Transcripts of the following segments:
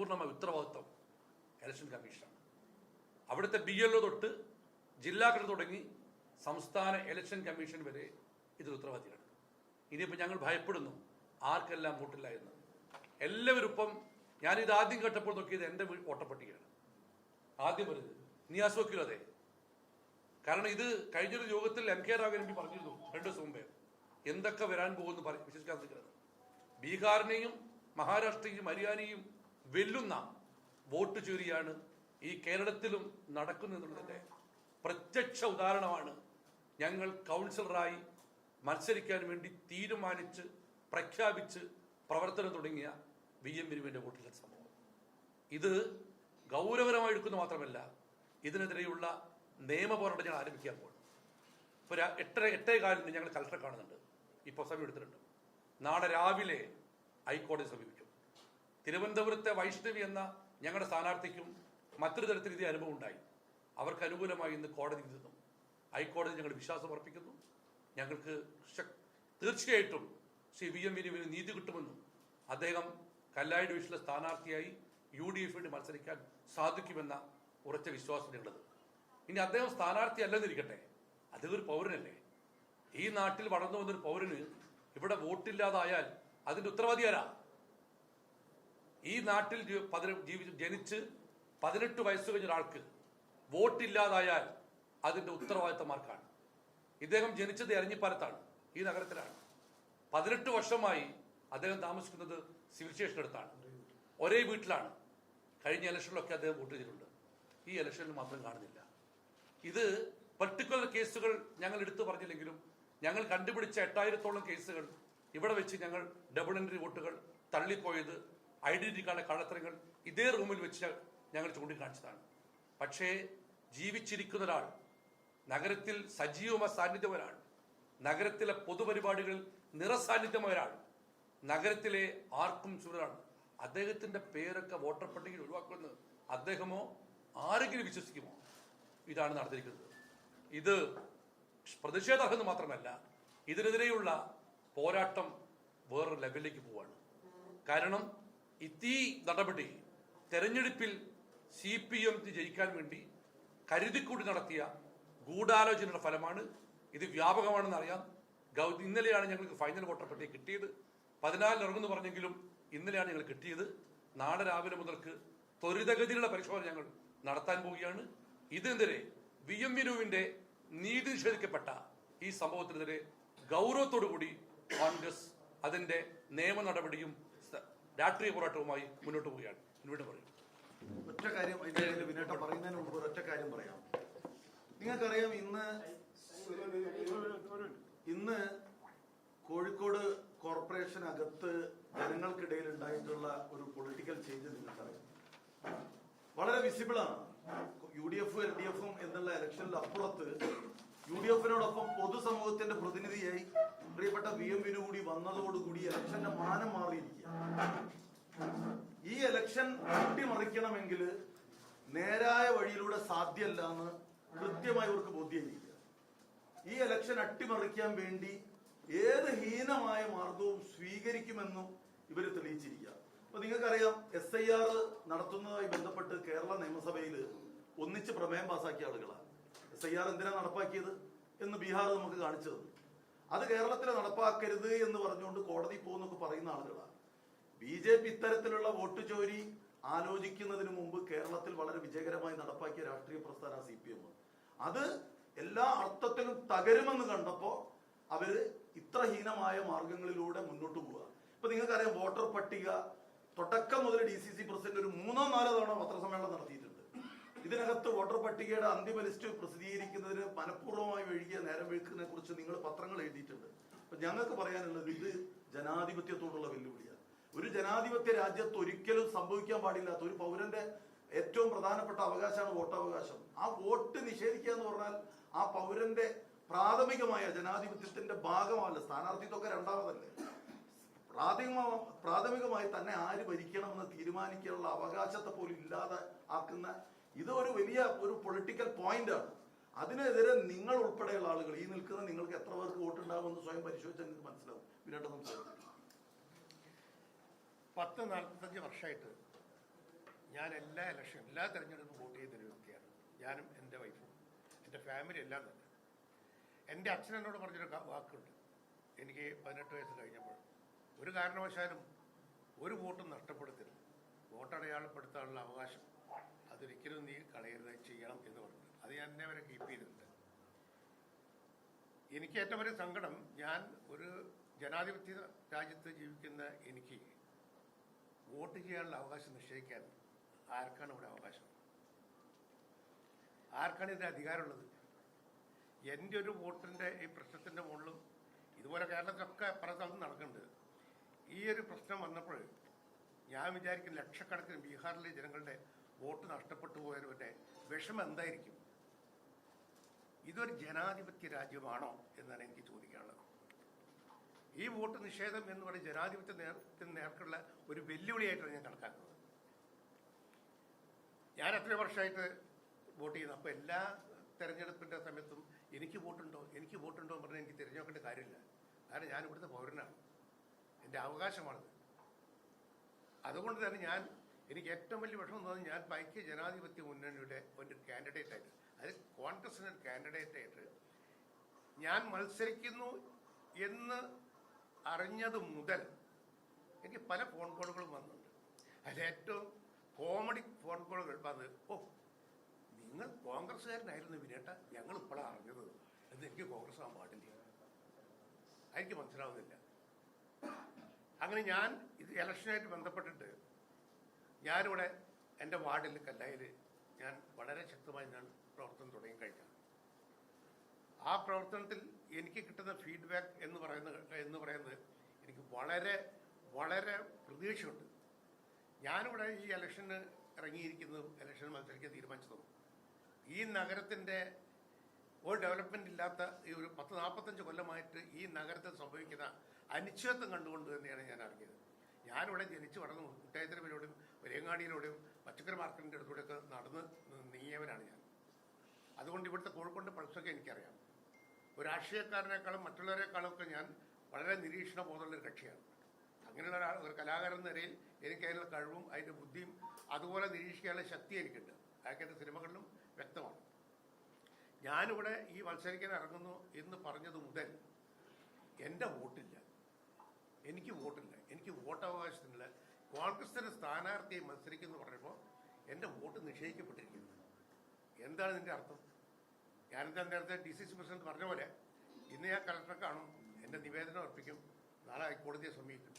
പരിപൂർണമായ ഉത്തരവാദിത്വം ഇലക്ഷൻ കമ്മീഷനാണ്. അവിടുത്തെ ബി എൽ ഒ തൊട്ട് ജില്ലാ കളക്ടർ തുടങ്ങി സംസ്ഥാന ഇലക്ഷൻ കമ്മീഷൻ വരെ ഇതിൽ ഉത്തരവാദിയാണ് ഇനിയിപ്പോൾ ഞങ്ങൾ ഭയപ്പെടുന്നു ആർക്കെല്ലാം വോട്ടില്ല എന്ന്. എല്ലാവരും ഇപ്പം ഞാനിത് ആദ്യം കേട്ടപ്പോൾ നോക്കിയത് എന്റെ വോട്ടപ്പട്ടികയാണ്. ആദ്യം വരുന്നത് നീ ആസ്വദിക്കില്ല അതെ. കാരണം ഇത് കഴിഞ്ഞൊരു യോഗത്തിൽ M K Raghavan M P പറഞ്ഞിരുന്നു രണ്ടു ദിവസം മുമ്പേ. എന്തൊക്കെ വരാൻ പോകുമെന്ന് പറ വിശ്വസിക്കാൻ ബീഹാറിനെയും മഹാരാഷ്ട്രയും ഹരിയാനയും വെല്ലുന്ന വോട്ട് ചൂരിയാണ് ഈ കേരളത്തിലും നടക്കുന്നതെന്നുള്ളതിന്റെ പ്രത്യക്ഷ ഉദാഹരണമാണ് ഞങ്ങൾ കൗൺസിലറായി മത്സരിക്കാൻ വേണ്ടി തീരുമാനിച്ച് പ്രഖ്യാപിച്ച് പ്രവർത്തനം തുടങ്ങിയ വി എം വിനുവിന്റെ വോട്ടിലെ സംഭവം. ഇത് ഗൗരവകരമായി എടുക്കുന്നു മാത്രമല്ല ഇതിനെതിരെയുള്ള നിയമ പോരാട്ടം ഞങ്ങൾ ആരംഭിക്കാൻ പോകുന്നു ഇപ്പോൾ എട്ടര എട്ടേ കാലിന് ഞങ്ങൾ കലക്ടറെ കാണുന്നുണ്ട്. ഇപ്പോൾ സമയം എടുത്തിട്ടുണ്ട്. നാളെ രാവിലെ ഹൈക്കോടതി സമീപിക്കും. തിരുവനന്തപുരത്തെ വൈഷ്ണവി എന്ന ഞങ്ങളുടെ സ്ഥാനാർത്ഥിക്കും മറ്റൊരു തരത്തിൽ ഇതേ അനുഭവം ഉണ്ടായി. അവർക്ക് അനുകൂലമായി ഇന്ന് കോടതി നിന്നു ഹൈക്കോടതി ഞങ്ങൾ വിശ്വാസം അർപ്പിക്കുന്നു. ഞങ്ങൾക്ക് തീർച്ചയായിട്ടും ശ്രീ വി എം വിനുവിന് നീതി കിട്ടുമെന്നും അദ്ദേഹം കല്ലായി ഡിവിഷനിലെ സ്ഥാനാർത്ഥിയായി യു ഡി എഫ് വേണ്ടി മത്സരിക്കാൻ സാധിക്കുമെന്ന ഉറച്ച വിശ്വാസത്തിനുള്ളത് ഇനി അദ്ദേഹം സ്ഥാനാർത്ഥി അല്ലെന്നിരിക്കട്ടെ. അദ്ദേഹം ഒരു പൗരനല്ലേ? ഈ നാട്ടിൽ വളർന്നു വന്നൊരു പൗരന് ഇവിടെ വോട്ടില്ലാതായാൽ അതിന്റെ ഉത്തരവാദി ആരാ? ഈ നാട്ടിൽ ജീവിച്ച് ജനിച്ച് പതിനെട്ട് വയസ്സ് കഴിഞ്ഞ ഒരാൾക്ക് വോട്ടില്ലാതായാൽ അതിന്റെ ഉത്തരവാദിത്തമാർക്കാണ്. ഇദ്ദേഹം ജനിച്ചത് എരഞ്ഞിപ്പാലത്താണ് ഈ നഗരത്തിലാണ്. പതിനെട്ട് വർഷമായി അദ്ദേഹം താമസിക്കുന്നത് സിവിൽ സ്റ്റേഷനടുത്താണ് ഒരേ വീട്ടിലാണ്. കഴിഞ്ഞ ഇലക്ഷനിലൊക്കെ അദ്ദേഹം വോട്ട് ചെയ്തിട്ടുണ്ട്. ഈ ഇലക്ഷനിൽ മാത്രം കാണുന്നില്ല. ഇത് പെർട്ടിക്കുലർ കേസുകൾ ഞങ്ങൾ എടുത്തു പറഞ്ഞില്ലെങ്കിലും ഞങ്ങൾ കണ്ടുപിടിച്ച എട്ടായിരത്തോളം കേസുകൾ ഇവിടെ വെച്ച് ഞങ്ങൾ ഡബിൾ എൻട്രി വോട്ടുകൾ തള്ളിപ്പോയത് ഐഡന്റിറ്റി കാർഡ് കള്ളത്തരങ്ങൾ ഇതേ റൂമിൽ വെച്ച് ഞങ്ങൾ ചൂണ്ടിക്കാണിച്ചതാണ്. പക്ഷേ ജീവിച്ചിരിക്കുന്ന ഒരാൾ നഗരത്തിൽ സജീവമായ സാന്നിധ്യം ഒരാൾ നഗരത്തിലെ പൊതുപരിപാടികളിൽ നിറസാന്നിധ്യമായ ഒരാൾ നഗരത്തിലെ ആർക്കും ചുവരാണ് അദ്ദേഹത്തിന്റെ പേരൊക്കെ വോട്ടർ പട്ടികയിൽ ഒഴിവാക്കുമെന്ന് അദ്ദേഹമോ ആരെങ്കിലും വിശ്വസിക്കുമോ? ഇതാണ് നടന്നിരിക്കുന്നത്. ഇത് പ്രതിഷേധാർഹെന്ന് മാത്രമല്ല ഇതിനെതിരെയുള്ള പോരാട്ടം വേറൊരു ലെവലിലേക്ക് പോവാണ്. കാരണം ഇത്തീ നടപടി തെരഞ്ഞെടുപ്പിൽ സി പി എം ജയിക്കാൻ വേണ്ടി കരുതിക്കൂടി നടത്തിയ ഗൂഢാലോചനയുടെ ഫലമാണ്. ഇത് വ്യാപകമാണെന്ന് അറിയാം. ഗൗ- ഇന്നലെയാണ് ഞങ്ങൾക്ക് ഫൈനൽ വോട്ടർ പട്ടിക കിട്ടിയത്. പതിനാലിന് ഇറങ്ങുന്നു പറഞ്ഞെങ്കിലും ഇന്നലെയാണ് ഞങ്ങൾ കിട്ടിയത്. നാളെ രാവിലെ മുതൽക്ക് ത്വരിതഗതിയിലുള്ള പരിശോധന ഞങ്ങൾ നടത്താൻ പോവുകയാണ്. ഇതിനെതിരെ വി എം വിനുവിന്റെ നീതി നിഷേധിക്കപ്പെട്ട ഈ സംഭവത്തിനെതിരെ ഗൗരവത്തോടു കൂടി കോൺഗ്രസ് അതിന്റെ നിയമ നടപടിയും രാഷ്ട്രീയ പോരാട്ടവുമായി മുന്നോട്ട് പോവുകയാണ്. ഇവിടെ പറയും ഒറ്റ കാര്യം അതിന്റെ വിനേട്ട പറയുന്നതിന് മുമ്പ് ഒറ്റ കാര്യം പറയാം. നിങ്ങൾക്കറിയാം ഇന്ന് ഇന്ന് കോഴിക്കോട് കോർപ്പറേഷൻ അകത്ത് ജനങ്ങൾക്കിടയിൽ ഉണ്ടായിട്ടുള്ള ഒരു പൊളിറ്റിക്കൽ ചേഞ്ച് നിങ്ങൾക്കറിയാം. വളരെ വിസിബിൾ ആണ് യു ഡി എഫും എൽ ഡി എഫും എന്നുള്ള ഇലക്ഷനിൽ അപ്പുറത്ത് യു ഡി എഫിനോടൊപ്പം പൊതുസമൂഹത്തിന്റെ പ്രതിനിധിയായി പ്രിയപ്പെട്ട വി എം വിനുകൂടി വന്നതോടുകൂടി ഇലക്ഷന്റെ മാനം മാറിയിരിക്കുക. ഈ ഇലക്ഷൻ അട്ടിമറിക്കണമെങ്കിൽ നേരായ വഴിയിലൂടെ സാധ്യമല്ല എന്ന് കൃത്യമായി അവർക്ക് ബോധ്യമായിരിക്കുക. ഈ ഇലക്ഷൻ അട്ടിമറിക്കാൻ വേണ്ടി ഏത് ഹീനമായ മാർഗവും സ്വീകരിക്കുമെന്നും ഇവർ തെളിയിച്ചിരിക്കുക. അപ്പൊ നിങ്ങൾക്കറിയാം എസ് ഐ ആർ നടത്തുന്നതുമായി ബന്ധപ്പെട്ട് കേരള നിയമസഭയിൽ ഒന്നിച്ച് പ്രമേയം പാസാക്കിയ ആളുകളാണ്. എസ് ഐ ആർ എന്തിനാ നടപ്പാക്കിയത് എന്ന് ബീഹാർ നമുക്ക് കാണിച്ചു തന്നു. അത് കേരളത്തിൽ നടപ്പാക്കരുത് എന്ന് പറഞ്ഞുകൊണ്ട് കോടതി പോകുന്നൊക്കെ പറയുന്ന ആളുകളാണ്. ബി ജെ പി ഇത്തരത്തിലുള്ള വോട്ട് ചോരി ആലോചിക്കുന്നതിന് മുമ്പ് കേരളത്തിൽ വളരെ വിജയകരമായി നടപ്പാക്കിയ രാഷ്ട്രീയ പ്രസ്ഥാന സി പി എം അത് എല്ലാ അർത്ഥത്തിലും തകരുമെന്ന് കണ്ടപ്പോ അവർ ഇത്ര ഹീനമായ മാർഗങ്ങളിലൂടെ മുന്നോട്ട് പോവുക. ഇപ്പൊ നിങ്ങൾക്കറിയാം വോട്ടർ പട്ടിക തുടക്കം മുതൽ ഡി സി സി പ്രസിഡന്റ് ഒരു മൂന്നോ നാലോ തവണ പത്രസമ്മേളനം നടത്തിയിട്ടുണ്ട്. ഇതിനകത്ത് വോട്ടർ പട്ടികയുടെ അന്തിമ ലിസ്റ്റ് പ്രസിദ്ധീകരിക്കുന്നതിന് മനഃപൂർവമായി ഒഴുകിയ നേരം വെളുക്കുന്നതിനെ കുറിച്ച് നിങ്ങൾ പത്രങ്ങൾ എഴുതിയിട്ടുണ്ട്. അപ്പൊ ഞങ്ങൾക്ക് പറയാനുള്ളത് ഇത് ജനാധിപത്യത്തോടുള്ള വെല്ലുവിളിയാണ്. ഒരു ജനാധിപത്യ രാജ്യത്ത് ഒരിക്കലും സംഭവിക്കാൻ പാടില്ലാത്ത ഒരു പൗരന്റെ ഏറ്റവും പ്രധാനപ്പെട്ട അവകാശമാണ് വോട്ടവകാശം. ആ വോട്ട് നിഷേധിക്കുക എന്ന് പറഞ്ഞാൽ ആ പൗരന്റെ പ്രാഥമികമായ ജനാധിപത്യത്തിന്റെ ഭാഗമല്ല സ്ഥാനാർത്ഥിത്വമൊക്കെ രണ്ടാമതല്ലേ. പ്രാഥമിക പ്രാഥമികമായി തന്നെ ആര് ഭരിക്കണമെന്ന് തീരുമാനിക്കാനുള്ള അവകാശത്തെ പോലും ഇല്ലാതെ ആക്കുന്ന ഇത് ഒരു വലിയ ഒരു പൊളിറ്റിക്കൽ പോയിന്റ് ആണ്. അതിനെതിരെ നിങ്ങൾ ഉൾപ്പെടെയുള്ള ആളുകൾ ഈ നിൽക്കുന്ന നിങ്ങൾക്ക് എത്ര പേർക്ക് വോട്ടുണ്ടാകുമെന്ന് സ്വയം പരിശോധിച്ചാൽ നിങ്ങൾക്ക് മനസ്സിലാവും. വിനോദ സംസാരിക്കും. പത്ത് നാൽപ്പത്തഞ്ച് വർഷമായിട്ട് ഞാൻ എല്ലാ ഇലക്ഷൻ എല്ലാ തെരഞ്ഞെടുപ്പും വോട്ട് ചെയ്തൊരു വ്യക്തിയാണ്. ഞാനും എന്റെ വൈഫും എന്റെ ഫാമിലി എല്ലാം തന്നെ. എന്റെ അച്ഛൻ എന്നോട് പറഞ്ഞൊരു വാക്കുണ്ട്. എനിക്ക് പതിനെട്ട് വയസ്സ് കഴിഞ്ഞപ്പോൾ. ഒരു കാരണവശാലും ഒരു വോട്ടും നഷ്ടപ്പെടുത്തരുത് വോട്ടടയാളപ്പെടുത്താനുള്ള അവകാശം അതൊരിക്കലും നീ കളയരുത് ചെയ്യണം എന്ന് പറഞ്ഞു. അത് ഞാൻ എന്നെ വരെ കീപ്പ് ചെയ്തിട്ടുണ്ട്. എനിക്ക് ഏറ്റവും വലിയ സങ്കടം ഞാൻ ഒരു ജനാധിപത്യ രാജ്യത്ത് ജീവിക്കുന്ന എനിക്ക് വോട്ട് ചെയ്യാനുള്ള അവകാശം നിശ്ചയിക്കാൻ ആർക്കാണ് ഇവിടെ അവകാശം? ആർക്കാണ് ഇതിന് അധികാരമുള്ളത്? എന്റെ ഒരു വോട്ടിന്റെ ഈ പ്രശ്നത്തിന്റെ മുകളിലും ഇതുപോലെ കേരളത്തിലൊക്കെ പല സ്ഥലത്തും നടക്കുന്നുണ്ട്. ഈ ഒരു പ്രശ്നം വന്നപ്പോൾ ഞാൻ വിചാരിക്കും ലക്ഷക്കണക്കിന് ബീഹാറിലെ ജനങ്ങളുടെ വോട്ട് നഷ്ടപ്പെട്ടു പോയവരുടെ വിഷമം എന്തായിരിക്കും? ഇതൊരു ജനാധിപത്യ രാജ്യമാണോ എന്നാണ് എനിക്ക് ചോദിക്കാനുള്ളത്. ഈ വോട്ട് നിഷേധം എന്ന് പറയുന്ന ജനാധിപത്യ നേതൃത്വത്തിന് നേർക്കുള്ള ഒരു വെല്ലുവിളിയായിട്ടാണ് ഞാൻ കണക്കാക്കുന്നത്. ഞാൻ എത്ര വർഷമായിട്ട് വോട്ട് ചെയ്യുന്നു. അപ്പോൾ എല്ലാ തെരഞ്ഞെടുപ്പിന്റെ സമയത്തും എനിക്ക് വോട്ടുണ്ടോ എനിക്ക് വോട്ടുണ്ടോ എന്ന് പറഞ്ഞാൽ എനിക്ക് തിരഞ്ഞെടുക്കേണ്ട കാര്യമില്ല. കാരണം ഞാൻ ഇവിടുത്തെ പൗരനാണ്. എന്റെ അവകാശമാണത്. അതുകൊണ്ട് തന്നെ ഞാൻ എനിക്ക് ഏറ്റവും വലിയ വിഷമം തോന്നുന്നത് ഞാൻ ഐക്യ ജനാധിപത്യ മുന്നണിയുടെ ഒരു കാൻഡിഡേറ്റ് ആയിട്ട് അത് കോൺഗ്രസിന് കാൻഡിഡേറ്റ് ആയിട്ട് ഞാൻ മത്സരിക്കുന്നു എന്ന് അറിഞ്ഞത് മുതൽ എനിക്ക് പല ഫോൺ കോളുകളും വന്നിട്ടുണ്ട്. അതിൽ ഏറ്റവും കോമഡി ഫോൺ കോളുകൾ വന്നത് ഓ നിങ്ങൾ കോൺഗ്രസ്സുകാരനായിരുന്നു വിനേട്ട ഞങ്ങൾ ഇപ്പോഴാണ് അറിഞ്ഞത് എന്ന് എനിക്ക് കോൺഗ്രസ് ആകാൻ പാടില്ല. എനിക്ക് മനസ്സിലാവുന്നില്ല. അങ്ങനെ ഞാൻ ഇത് ഇലക്ഷനായിട്ട് ബന്ധപ്പെട്ടിട്ട് ഞാനിവിടെ എന്റെ വാർഡിൽ കല്ലായിൽ ഞാൻ വളരെ ശക്തമായി ഞാൻ പ്രവർത്തനം തുടങ്ങി കഴിഞ്ഞാണ് ആ പ്രവർത്തനത്തിൽ എനിക്ക് കിട്ടുന്ന ഫീഡ്ബാക്ക് എന്ന് പറയുന്ന എന്ന് പറയുന്നത് എനിക്ക് വളരെ വളരെ പ്രതീക്ഷയുണ്ട്. ഞാനിവിടെ ഈ ഇലക്ഷന് ഇറങ്ങിയിരിക്കുന്നതും ഇലക്ഷൻ മത്സരിക്കാൻ തീരുമാനിച്ചതും. ഈ നഗരത്തിന്റെ ഒരു ഡെവലപ്മെന്റ് ഇല്ലാത്ത ഈ ഒരു പത്ത് നാൽപ്പത്തഞ്ച് കൊല്ലമായിട്ട് ഈ നഗരത്തിൽ സംഭവിക്കുന്ന അനിശ്ചിതത്വം കണ്ടുകൊണ്ട് തന്നെയാണ് ഞാൻ അറിഞ്ഞത് ഞാനിവിടെ ജനിച്ചു വളർന്നു. മുട്ടായത്തിരവിലൂടെയും വലിയങ്ങാടിയിലൂടെയും പച്ചക്കറി മാർക്കറ്റിന്റെ അടുത്തൂടെയൊക്കെ നടന്ന് നീങ്ങിയവനാണ് ഞാൻ. അതുകൊണ്ട് ഇവിടുത്തെ കോഴിക്കോട് പൾസൊക്കെ എനിക്കറിയാം. ഒരു രാഷ്ട്രീയക്കാരനേക്കാളും മറ്റുള്ളവരെക്കാളും ഒക്കെ ഞാൻ വളരെ നിരീക്ഷണ ബോധമുള്ള ഒരു കക്ഷിയാണ്. അങ്ങനെയുള്ള ഒരു കലാകാരൻ നിലയിൽ എനിക്ക് അതിനുള്ള കഴിവും അതിന്റെ ബുദ്ധിയും അതുപോലെ നിരീക്ഷിക്കാനുള്ള ശക്തി എനിക്കുണ്ട്. അതൊക്കെ സിനിമകളിലും വ്യക്തമാണ്. ഞാനിവിടെ ഈ മത്സരിക്കാൻ ഇറങ്ങുന്നു എന്ന് പറഞ്ഞത് മുതൽ എന്റെ വോട്ടില്ല. എനിക്ക് വോട്ടില്ല. എനിക്ക് വോട്ടവകാശത്തിനില്ല കോൺഗ്രസിന്റെ സ്ഥാനാർത്ഥിയെ മത്സരിക്കുന്നു പറയുമ്പോൾ എന്റെ വോട്ട് നിഷേധിക്കപ്പെട്ടിരിക്കുന്നു. എന്താണ് ഇതിന്റെ അർത്ഥം? ഞാനെന്താ നേരത്തെ ഡി സി സി പ്രസിഡന്റ് പറഞ്ഞ പോലെ ഇന്ന് ഞാൻ കളക്ടറെ കാണും എന്റെ നിവേദനം അർപ്പിക്കും നാളെ ഹൈക്കോടതിയെ സമീപിക്കും.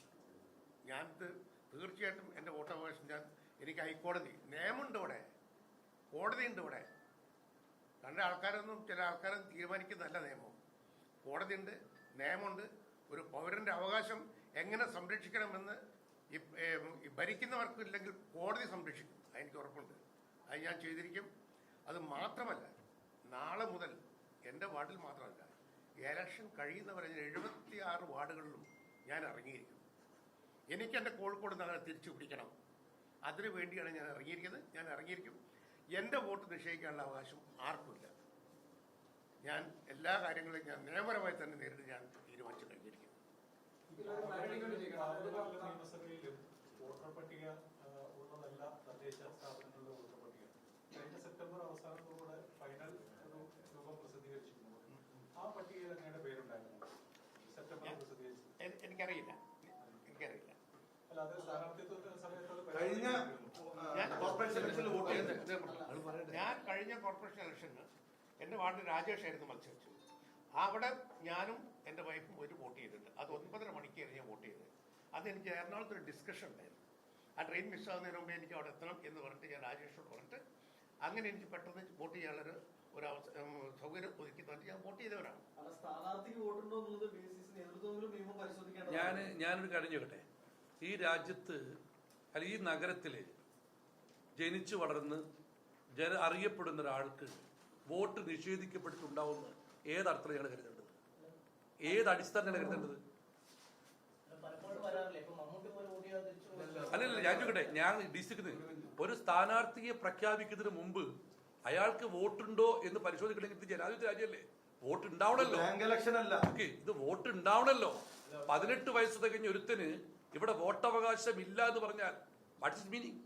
ഞാനിത് തീർച്ചയായിട്ടും എന്റെ വോട്ടവകാശം ഞാൻ എനിക്ക് ഹൈക്കോടതി നിയമമുണ്ട് ഇവിടെ കോടതിയുണ്ട് ഇവിടെ. കണ്ട ആൾക്കാരൊന്നും ചില ആൾക്കാരൊന്നും തീരുമാനിക്കുന്നതല്ല നിയമം. കോടതിയുണ്ട് നിയമമുണ്ട് ഒരു പൗരന്റെ അവകാശം എങ്ങനെ സംരക്ഷിക്കണമെന്ന് ഭരിക്കുന്നവർക്കും ഏ, ഈ ഭരിക്കുന്നവർക്ക് ഇല്ലെങ്കിൽ കോടതി സംരക്ഷിക്കും. അതെനിക്ക് ഉറപ്പുണ്ട്. അത് ഞാൻ ചെയ്തിരിക്കും. അത് മാത്രമല്ല നാളെ മുതൽ എന്റെ വാർഡിൽ മാത്രമല്ല ഇലക്ഷൻ കഴിയുന്നവരെ എഴുപത്തി ആറ് വാർഡുകളിലും ഞാൻ ഇറങ്ങിയിരിക്കും. എനിക്ക് എന്റെ കോഴിക്കോട് നഗരം തിരിച്ചു പിടിക്കണം. അതിനു വേണ്ടിയാണ് ഞാൻ ഇറങ്ങിയിരിക്കുന്നത്. ഞാൻ ഇറങ്ങിയിരിക്കും. എന്റെ വോട്ട് നിശ്ചയിക്കാനുള്ള അവകാശം ആർക്കുമില്ല ഞാൻ എല്ലാ കാര്യങ്ങളും ഞാൻ നിയമപരമായി തന്നെ നേരിട്ട് ഞാൻ തീരുമാനിച്ചു നിയമസഭയിലും വോട്ടർ പട്ടിക ഉള്ളതല്ല തദ്ദേശ സ്ഥാപനങ്ങളുടെ വോട്ടർ പട്ടിക കഴിഞ്ഞ സെപ്റ്റംബർ അവസാനത്തോടെ ഫൈനൽ ഒരു രൂപം പ്രസിദ്ധീകരിച്ചിരുന്നു ആ പട്ടികയിൽ അങ്ങയുടെ പേരുണ്ടായിരുന്നു സെപ്റ്റംബർ പ്രസിദ്ധീകരിച്ചു എനിക്കറിയില്ല എനിക്കറിയില്ല ഞാൻ കഴിഞ്ഞ കോർപ്പറേഷൻ ഇലക്ഷന് എന്റെ വാർഡിൽ രാജേഷ് ആയിരുന്നു മത്സരിച്ചു അവിടെ ഞാനും എന്റെ വൈഫും ഒരു വോട്ട് ചെയ്തിട്ടുണ്ട്. അത് ഒൻപതര മണിക്കായിരുന്നു ഞാൻ വോട്ട് ചെയ്തത്. അത് എനിക്ക് എറണാകുളത്ത് ഒരു ഡിസ്കഷൻ ഉണ്ടായിരുന്നു. ആ ട്രെയിൻ മിസ്സാകുന്നതിന് മുമ്പേ എനിക്ക് അവിടെ എത്തണം എന്ന് പറഞ്ഞിട്ട് ഞാൻ രാജേഷോട് പറഞ്ഞിട്ട് അങ്ങനെ എനിക്ക് പെട്ടെന്ന് വോട്ട് ചെയ്യാനുള്ളൊരു ഒരു അവസ- സൗകര്യം ഒരുക്കി തന്നിട്ട് ഞാൻ വോട്ട് ചെയ്തവരാണ് ഞാൻ ഞാനൊരു കാര്യം ചോദിക്കട്ടെ? ഈ രാജ്യത്ത് അല്ല ഈ നഗരത്തിൽ ജനിച്ചു വളർന്ന് ജന അറിയപ്പെടുന്ന ഒരാൾക്ക് വോട്ട് നിഷേധിക്കപ്പെട്ടിട്ടുണ്ടാവുമെന്ന് അർത്ഥത്തിൽ ഞങ്ങൾ കരുതേണ്ടത്? ഏത് അടിസ്ഥാനമാണ് കരുതേണ്ടത്? പലപ്പോഴും വരാറില്ല? ഇപ്പൊ മമ്മൂട്ടി പോലെ വോട്ട് തിരിച്ചു അല്ലല്ല ഞാൻ ചോദിക്കട്ടെ? ഞാൻ ഉദ്ദേശിക്കുന്നത് ഒരു സ്ഥാനാർത്ഥിയെ പ്രഖ്യാപിക്കുന്നതിന് മുമ്പ് അയാൾക്ക് വോട്ടുണ്ടോ എന്ന് പരിശോധിക്കണമെങ്കിൽ ഇത് ജനാധിപത്യ രാജ്യമല്ലേ വോട്ട് ഉണ്ടാവണല്ലോ ഇലക്ഷൻ അല്ല. ഓക്കെ ഇത് വോട്ട് ഉണ്ടാവണല്ലോ പതിനെട്ട് വയസ്സ് തികഞ്ഞ ഒരുത്തിന് ഇവിടെ വോട്ടവകാശം ഇല്ല എന്ന് പറഞ്ഞാൽ വാട്ട് ഇസ് മീനിങ്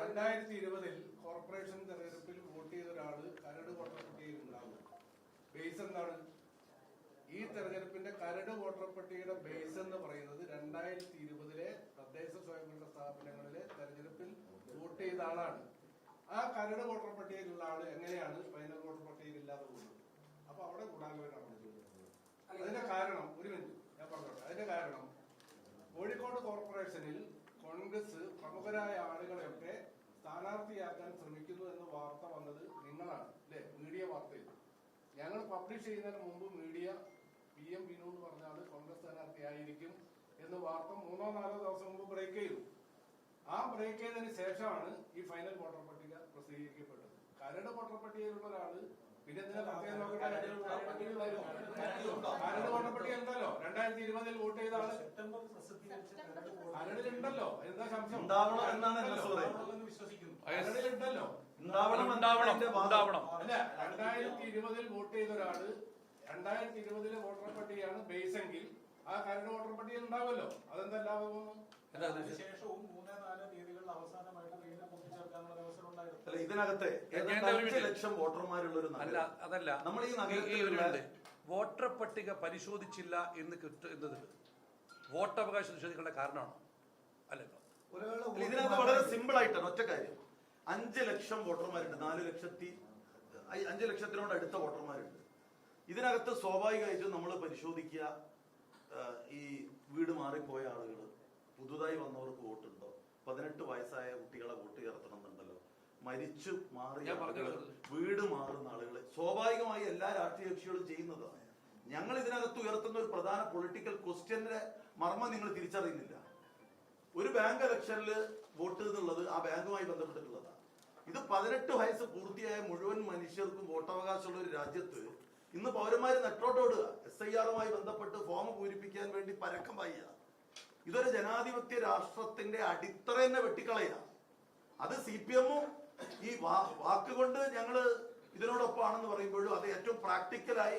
രണ്ടായിരത്തി ഇരുപതിൽ കോർപ്പറേഷൻ തെരഞ്ഞെടുപ്പിൽ വോട്ട് ചെയ്ത ഒരാൾ കരട് വോട്ടർ പട്ടികയിൽ ഉണ്ടാവും ബേസ് എന്താണ്? ഈ തെരഞ്ഞെടുപ്പിന്റെ കരട് വോട്ടർ പട്ടികയുടെ ബേസ് എന്ന് പറയുന്നത് രണ്ടായിരത്തി ഇരുപതിലെ തദ്ദേശ സ്വയംഭരണ സ്ഥാപനങ്ങളിലെ തെരഞ്ഞെടുപ്പിൽ വോട്ട് ചെയ്ത ആളാണ്. ആ കരട് വോട്ടർ പട്ടികയിലുള്ള ആൾ എങ്ങനെയാണ് ഫൈനൽ വോട്ടർ പട്ടികയിൽ ഇല്ലാതെ പോകുന്നത്? അപ്പൊ അവിടെ ഗുണാലോചനാണ് ചോദിക്കുന്നത് അതിന്റെ കാരണം ഒരു മിനിറ്റ് ഞാൻ പറഞ്ഞോട്ടെ. അതിന്റെ കാരണം കോഴിക്കോട് കോർപ്പറേഷനിൽ കോൺഗ്രസ് പ്രമുഖരായ ആളുകളെയൊക്കെ സ്ഥാനാർത്ഥിയാക്കാൻ ശ്രമിക്കുന്നു എന്ന വാർത്ത വന്നത് നിങ്ങളാണ് അല്ലെ? മീഡിയ വാർത്തയിൽ. ഞങ്ങൾ പബ്ലിഷ് ചെയ്യുന്നതിന് മുമ്പ് മീഡിയ പി എം ബിനു എന്ന് പറഞ്ഞ ആൾ കോൺഗ്രസ് സ്ഥാനാർത്ഥിയായിരിക്കും എന്ന് വാർത്ത മൂന്നോ നാലോ ദിവസം മുമ്പ് ബ്രേക്ക് ചെയ്തു. ആ ബ്രേക്ക് ചെയ്തതിന് ശേഷമാണ് ഈ ഫൈനൽ വോട്ടർ പട്ടിക പ്രസിദ്ധീകരിക്കപ്പെട്ടത്. കരട് വോട്ടർ പട്ടികയിലുള്ള ഒരാൾ പിന്നെ കരട് പട്ടിക രണ്ടായിരത്തി ഇരുപതിൽ വോട്ട് ചെയ്ത ആൾ? കരടിലുണ്ടല്ലോ എന്താ സംശയം? ഉണ്ടാവണം എന്നാണ് വിശ്വസിക്കുന്നു. കരടിലുണ്ടല്ലോ ഉണ്ടാവണം. ഉണ്ടാവണം ഉണ്ടാവണം അല്ല രണ്ടായിരത്തി ഇരുപതിൽ വോട്ട് ചെയ്ത ഒരാൾ രണ്ടായിരത്തി ഇരുപതിലെ വോട്ടർ പട്ടികയാണ് ബേസ് എങ്കിൽ ആ കരട് വോട്ടർ ഉണ്ടാവുമല്ലോ അതെന്താ എല്ലാവരും ശേഷവും? മൂന്ന് നാല് തീയതികളിൽ അവസാനമായിട്ട് വീണ്ടും കൂട്ടിച്ചേർക്കാനുള്ള അവസരം ഉണ്ടായിരുന്നു അല്ല ഇതിനകത്ത് അഞ്ച്. ലക്ഷം വോട്ടർമാരുള്ള ഒരു അല്ല അതല്ല. നമ്മൾ ഈ നഗരത്തിൽ. വോട്ടർ പട്ടിക പരിശോധിച്ചില്ല എന്ന് കിട്ടുന്നത് വോട്ടവകാശം നിഷേധിക്കേണ്ട കാരണമാണോ? അല്ലല്ലോ അല്ല, ഇതിനകത്ത് വളരെ സിമ്പിൾ ആയിട്ടാണ് ഒറ്റ കാര്യം. അഞ്ച് ലക്ഷം വോട്ടർമാരുണ്ട് നാല് ലക്ഷത്തി അഞ്ച് ലക്ഷത്തിനോട് അടുത്ത വോട്ടർമാരുണ്ട്. ഇതിനകത്ത് സ്വാഭാവികമായിട്ടും നമ്മൾ പരിശോധിക്കുക ഈ വീട് മാറിപ്പോയ ആളുകൾ പുതുതായി വന്നവർക്ക് വോട്ടുണ്ടോ? പതിനെട്ട് വയസ്സായ കുട്ടികളെ വോട്ട് ചേർത്തണം എന്നുണ്ടല്ലോ മരിച്ചു മാറിയ. വീട് മാറുന്ന ആളുകൾ സ്വാഭാവികമായി എല്ലാ രാഷ്ട്രീയ കക്ഷികളും ചെയ്യുന്നതാണ് ഞങ്ങൾ ഇതിനകത്ത് ഉയർത്തുന്ന ഒരു പ്രധാന പൊളിറ്റിക്കൽ ക്വസ്റ്റ്യന്റെ മർമ്മം നിങ്ങൾ തിരിച്ചറിയുന്നില്ല. ഒരു ബാങ്ക് ഇലക്ഷനിൽ വോട്ട് എന്നുള്ളത് ആ ബാങ്കുമായി ബന്ധപ്പെട്ടിട്ടുള്ളതാണ്. ഇത് പതിനെട്ട് വയസ്സ് പൂർത്തിയായ മുഴുവൻ മനുഷ്യർക്കും വോട്ടവകാശമുള്ള ഒരു രാജ്യത്ത് ഇന്ന് പൗരന്മാർ നെട്ടോട്ടോടുക എസ് ഐ ആറുമായി ബന്ധപ്പെട്ട് ഫോം പൂരിപ്പിക്കാൻ വേണ്ടി പരക്കം പായുക. ഇതൊരു ജനാധിപത്യ രാഷ്ട്രത്തിന്റെ അടിത്തറ തന്നെ വെട്ടിക്കളയുക. അത് സി പി എമ്മും വാക്കുകൊണ്ട് ഞങ്ങൾ ഇതിനോടൊപ്പമാണെന്ന് പറയുമ്പോഴും അത് ഏറ്റവും പ്രാക്ടിക്കലായി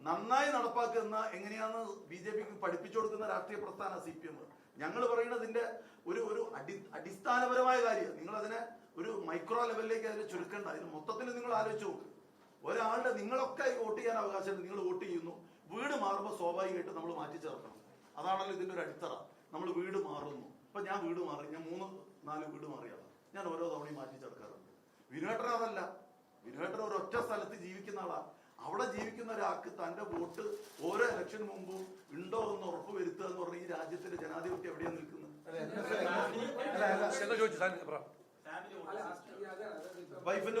നന്നായി നടപ്പാക്കുന്ന എങ്ങനെയാണ് ബി ജെ പിക്ക് പഠിപ്പിച്ചു കൊടുക്കുന്ന രാഷ്ട്രീയ പ്രസ്ഥാന സി പി എം? ഞങ്ങൾ പറയുന്നതിന്റെ ഒരു ഒരു അടി അടിസ്ഥാനപരമായ കാര്യം നിങ്ങൾ അതിനെ ഒരു മൈക്രോ ലെവലിലേക്ക് അതിനെ ചുരുക്കണ്ട. അതിന് മൊത്തത്തിൽ നിങ്ങൾ ആലോചിച്ച് നോക്ക്. ഒരാളുടെ നിങ്ങളൊക്കെ വോട്ട് ചെയ്യാൻ അവകാശമുണ്ട് നിങ്ങൾ വോട്ട് ചെയ്യുന്നു. വീട് മാറുമ്പോൾ സ്വാഭാവികമായിട്ട് നമ്മൾ മാറ്റി ചേർക്കണം. അതാണല്ലോ ഇതിന്റെ ഒരു അടിത്തറ. നമ്മൾ വീട് മാറുന്നു. ഇപ്പൊ ഞാൻ വീട് മാറി ഞാൻ മൂന്ന് നാല് വീട് മാറിയാണ് ഞാൻ ഓരോ തവണയും മാറ്റി ചേർക്കാറുണ്ട് വിനുവേട്ടൻ അതല്ല ഒരു ഒറ്റ സ്ഥലത്ത് ജീവിക്കുന്ന ആളാ അവിടെ ജീവിക്കുന്ന ഒരാൾക്ക് തന്റെ വോട്ട് ഓരോ ഇലക്ഷൻ മുമ്പും ഉണ്ടോ എന്ന് ഉറപ്പ് വരുത്തുക എന്ന് പറഞ്ഞ ഈ രാജ്യത്തിന്റെ ജനാധിപത്യം എവിടെയാണ് നിൽക്കുന്നത് വൈഫിന്റെ